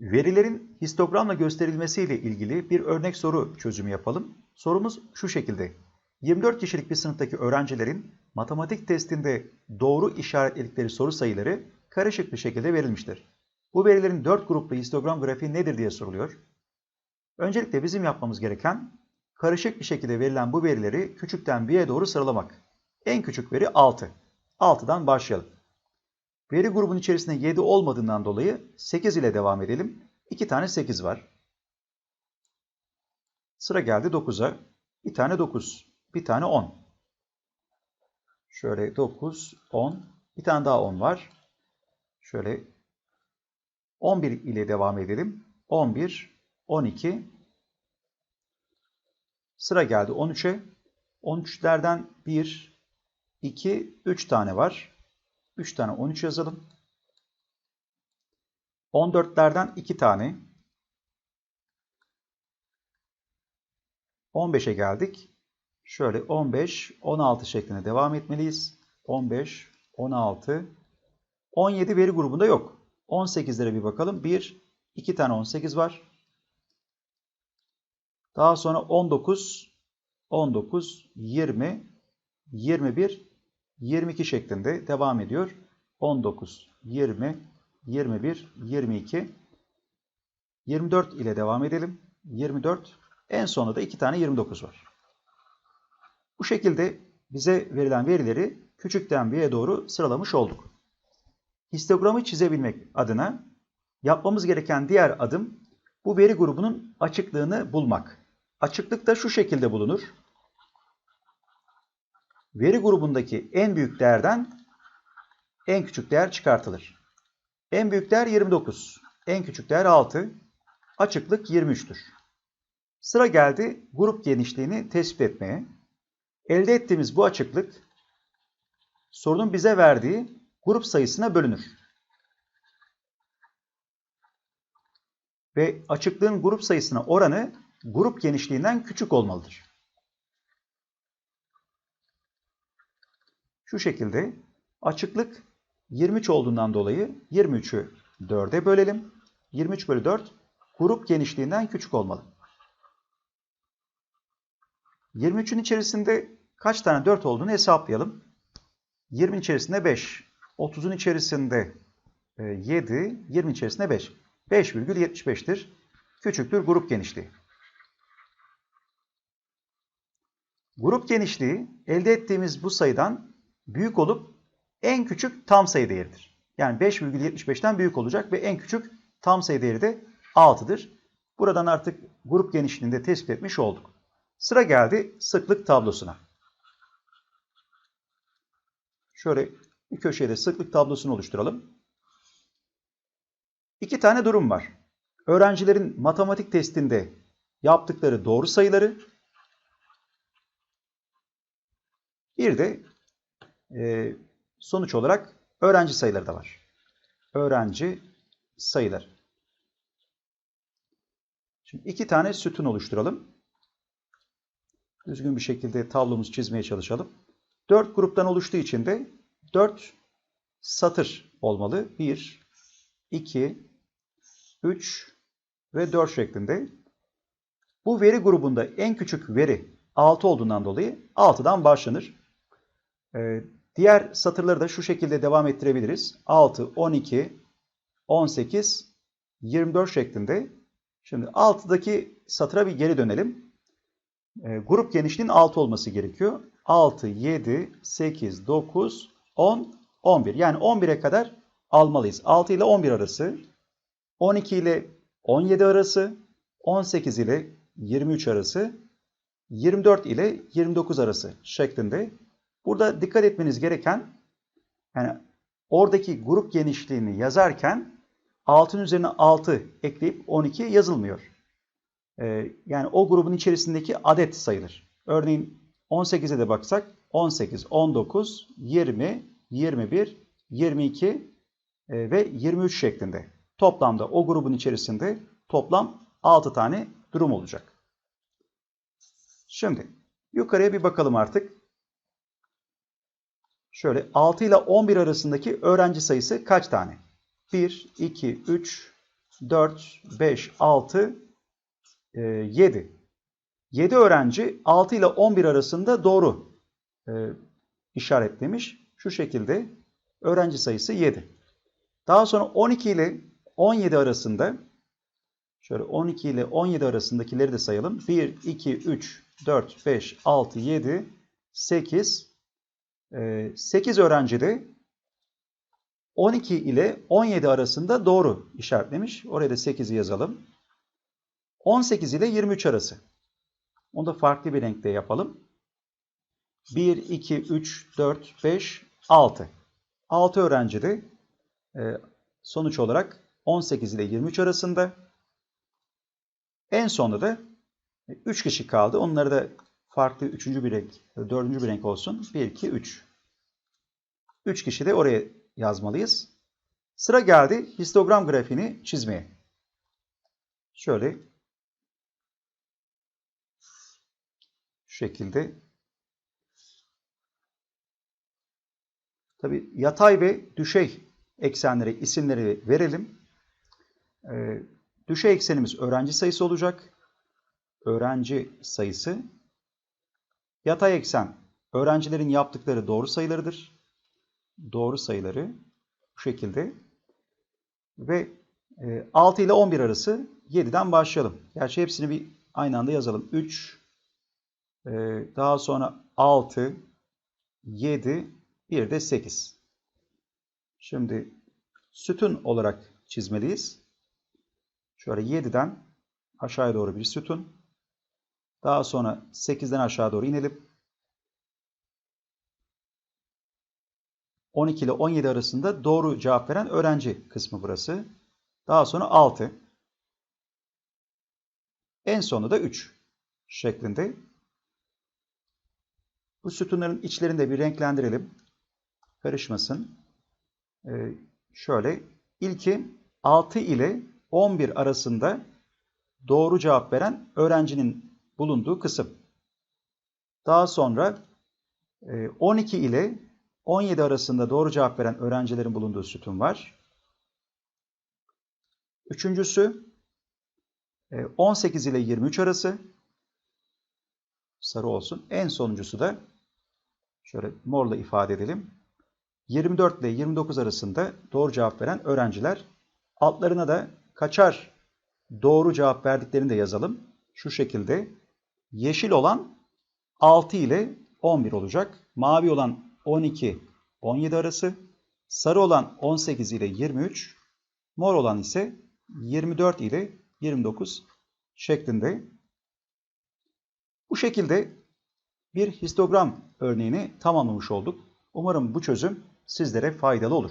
Verilerin histogramla gösterilmesiyle ilgili bir örnek soru çözümü yapalım. Sorumuz şu şekilde. 24 kişilik bir sınıftaki öğrencilerin matematik testinde doğru işaretledikleri soru sayıları karışık bir şekilde verilmiştir. Bu verilerin 4 gruplu histogram grafiği nedir diye soruluyor. Öncelikle bizim yapmamız gereken karışık bir şekilde verilen bu verileri küçükten büyüğe doğru sıralamak. En küçük veri 6. 6'dan başlayalım. Veri grubun içerisinde 7 olmadığından dolayı 8 ile devam edelim. 2 tane 8 var. Sıra geldi 9'a. Bir tane 9. Bir tane 10. Şöyle 9, 10. Bir tane daha 10 var. Şöyle 11 ile devam edelim. 11, 12. Sıra geldi 13'e. 13'lerden 1, 2, 3 tane var. 3 tane 13 yazalım. 14'lerden 2 tane. 15'e geldik. Şöyle 15, 16 şeklinde devam etmeliyiz. 15, 16, 17 veri grubunda yok. 18'lere bir bakalım. 1, 2 tane 18 var. Daha sonra 19, 19, 20, 21, 22 şeklinde devam ediyor. 19, 20, 21, 22, 24 ile devam edelim. 24, en sonunda da 2 tane 29 var. Bu şekilde bize verilen verileri küçükten büyüğe doğru sıralamış olduk. Histogramı çizebilmek adına yapmamız gereken diğer adım bu veri grubunun açıklığını bulmak. Açıklık da şu şekilde bulunur. Veri grubundaki en büyük değerden en küçük değer çıkartılır. En büyük değer 29, en küçük değer 6, açıklık 23'tür. Sıra geldi grup genişliğini tespit etmeye. Elde ettiğimiz bu açıklık sorunun bize verdiği grup sayısına bölünür. Ve açıklığın grup sayısına oranı grup genişliğinden küçük olmalıdır. Şu şekilde açıklık 23 olduğundan dolayı 23'ü 4'e bölelim. 23 bölü 4 grup genişliğinden küçük olmalı. 23'ün içerisinde kaç tane 4 olduğunu hesaplayalım. 20 içerisinde 5, 30'un içerisinde 7, 20 içerisinde 5. 5,75'tir. Küçüktür grup genişliği. Grup genişliği elde ettiğimiz bu sayıdan büyük olup en küçük tam sayı değeridir. Yani 5,75'ten büyük olacak ve en küçük tam sayı değeri de 6'dır. Buradan artık grup genişliğini de tespit etmiş olduk. Sıra geldi sıklık tablosuna. Şöyle bir köşeye de sıklık tablosunu oluşturalım. İki tane durum var. Öğrencilerin matematik testinde yaptıkları doğru sayıları bir de e, sonuç olarak öğrenci sayıları da var. Öğrenci sayıları. Şimdi iki tane sütun oluşturalım. Düzgün bir şekilde tablomuzu çizmeye çalışalım. Dört gruptan oluştuğu için de dört satır olmalı. Bir, iki, üç ve dört şeklinde. Bu veri grubunda en küçük veri 6 olduğundan dolayı 6'dan başlanır. Diğer satırları da şu şekilde devam ettirebiliriz. 6, 12, 18, 24 şeklinde. Şimdi 6'daki satıra bir geri dönelim. Ee, grup genişliğinin 6 olması gerekiyor. 6, 7, 8, 9, 10, 11. Yani 11'e kadar almalıyız. 6 ile 11 arası, 12 ile 17 arası, 18 ile 23 arası, 24 ile 29 arası şeklinde. Burada dikkat etmeniz gereken yani oradaki grup genişliğini yazarken 6'ın üzerine 6 ekleyip 12 yazılmıyor. Ee, yani o grubun içerisindeki adet sayılır. Örneğin 18'e de baksak 18, 19, 20, 21, 22 ve 23 şeklinde. Toplamda o grubun içerisinde toplam 6 tane durum olacak. Şimdi yukarıya bir bakalım artık. Şöyle 6 ile 11 arasındaki öğrenci sayısı kaç tane? 1, 2, 3, 4, 5, 6, 7. 7 öğrenci 6 ile 11 arasında doğru e, işaretlemiş. Şu şekilde öğrenci sayısı 7. Daha sonra 12 ile 17 arasında şöyle 12 ile 17 arasındakileri de sayalım. 1, 2, 3, 4, 5, 6, 7, 8. 8 öğrenci de 12 ile 17 arasında doğru işaretlemiş. Oraya da 8'i yazalım. 18 ile 23 arası. Onu da farklı bir renkte yapalım. 1, 2, 3, 4, 5, 6. 6 öğrenci de e, sonuç olarak 18 ile 23 arasında. En sonunda da 3 kişi kaldı. Onları da farklı üçüncü bir renk, dördüncü bir renk olsun. 1, 2, 3. 3 kişi de oraya yazmalıyız. Sıra geldi histogram grafiğini çizmeye. Şöyle şu şekilde Tabi yatay ve düşey eksenlere isimleri verelim. Ee, düşey eksenimiz öğrenci sayısı olacak. Öğrenci sayısı. Yatay eksen öğrencilerin yaptıkları doğru sayılarıdır. Doğru sayıları bu şekilde. Ve 6 ile 11 arası 7'den başlayalım. Gerçi hepsini bir aynı anda yazalım. 3, daha sonra 6, 7, bir de 8. Şimdi sütun olarak çizmeliyiz. Şöyle 7'den aşağıya doğru bir sütun. Daha sonra 8'den aşağı doğru inelim. 12 ile 17 arasında doğru cevap veren öğrenci kısmı burası. Daha sonra 6. En sonunda da 3 şeklinde. Bu sütunların içlerini de bir renklendirelim karışmasın. Ee, şöyle ilki 6 ile 11 arasında doğru cevap veren öğrencinin bulunduğu kısım. Daha sonra 12 e, ile 17 arasında doğru cevap veren öğrencilerin bulunduğu sütun var. Üçüncüsü 18 e, ile 23 arası sarı olsun. En sonuncusu da şöyle morla ifade edelim. 24 ile 29 arasında doğru cevap veren öğrenciler. Altlarına da kaçar doğru cevap verdiklerini de yazalım. Şu şekilde yeşil olan 6 ile 11 olacak. Mavi olan 12-17 arası. Sarı olan 18 ile 23. Mor olan ise 24 ile 29 şeklinde. Bu şekilde bir histogram örneğini tamamlamış olduk. Umarım bu çözüm sizlere faydalı olur.